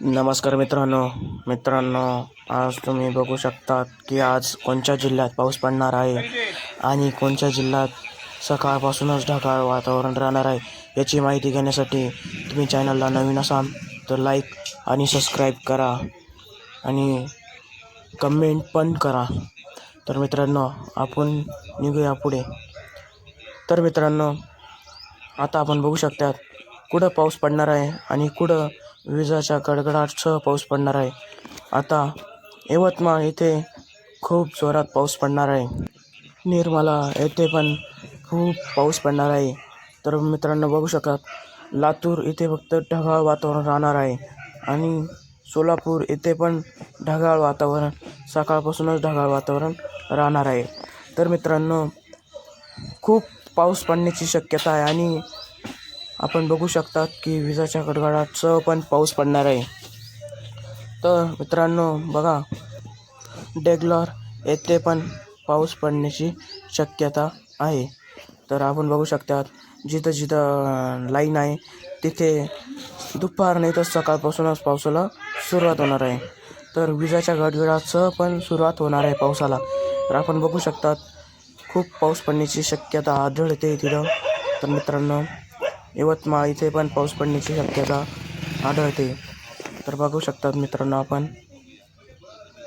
नमस्कार मित्रांनो. मित्रांनो आज तुम्ही बघू शकतात की आज कोणत्या जिल्ह्यात पाऊस पडणार आहे आणि कोणत्या जिल्ह्यात सकाळपासूनच ढगाळ वातावरण राहणार आहे याची माहिती घेण्यासाठी तुम्ही चॅनलला नवीन असाल तर लाईक आणि सबस्क्राईब करा आणि कमेंट पण करा. तर मित्रांनो आपण निघूया पुढे. तर मित्रांनो आता आपण बघू शकतात कुठं पाऊस पडणार आहे आणि कुठं विजाच्या कडकडाटसह पाऊस पडणार आहे. आता यवतमाळ येथे खूप जोरात पाऊस पडणार आहे. निर्मला येथे पण खूप पाऊस पडणार आहे. तर मित्रांनो बघू शकतात लातूर इथे फक्त ढगाळ वातावरण राहणार आहे आणि सोलापूर इथे पण ढगाळ वातावरण सकाळपासूनच ढगाळ वातावरण राहणार आहे. तर मित्रांनो खूप पाऊस पडण्याची शक्यता आहे आणि आपण बघू शकतात की विजाच्या गडगडाटसह पण पाऊस पडणार आहे. तर मित्रांनो बघा डेगलॉर येथे पण पाऊस पडण्याची शक्यता आहे. तर आपण बघू शकतात जिथं जिथं लाईन आहे तिथे दुपार नाही तर सकाळपासूनच पावसाला सुरुवात होणार आहे. तर विजाच्या गडगडाचं पण सुरुवात होणार आहे पावसाला. तर आपण बघू शकतात खूप पाऊस पडण्याची शक्यता आढळते तिथं. तर मित्रांनो यवतमाळ इथे पण पाऊस पडण्याची शक्यता आढळते. तर बघू शकतात मित्रांनो आपण.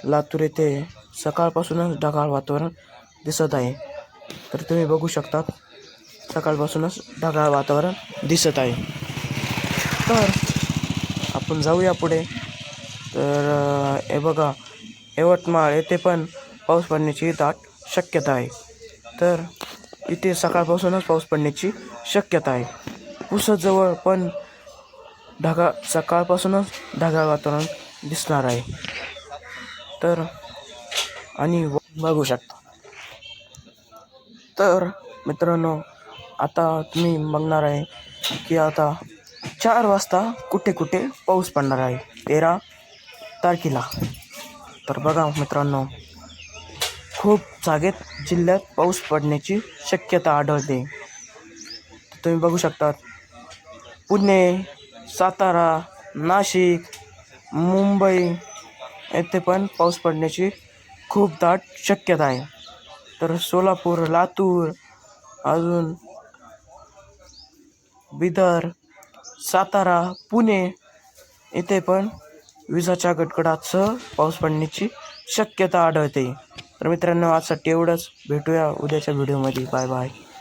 लातूर येथे सकाळपासूनच ढगाळ वातावरण दिसत आहे. तर तुम्ही बघू शकतात सकाळपासूनच ढगाळ वातावरण दिसत आहे. तर आपण जाऊया पुढे. तर हे बघा यवतमाळ येथे पण पाऊस पडण्याची दाट शक्यता आहे. तर इथे सकाळपासूनच पाऊस पडण्याची शक्यता आहे. पुसदजवळ पण ढगाळ सकाळपासूनच ढगाळ वातावरण दिसणार आहे. तर आणि व- बघू शकता. तर मित्रांनो आता तुम्ही बघणार आहे की आता चार वाजता कुठे कुठे पाऊस पडणार आहे? तेरा तारखेला. तर बघा मित्रांनो खूप जागेत जिल्ह्यात पाऊस पडण्याची शक्यता आढळते. तुम्ही बघू शकतात पुणे सातारा नाशिक मुंबई येथे पण पाऊस पडण्याची खूप दाट शक्यता आहे. तर सोलापूर लातूर अजून बिदर सातारा पुणे येथे पण विजाच्या गडगडाटसह पाऊस पडण्याची शक्यता आढळते. तर मित्रांनो आजसाठी एवढंच. भेटूया उद्याच्या व्हिडिओमध्ये बाय बाय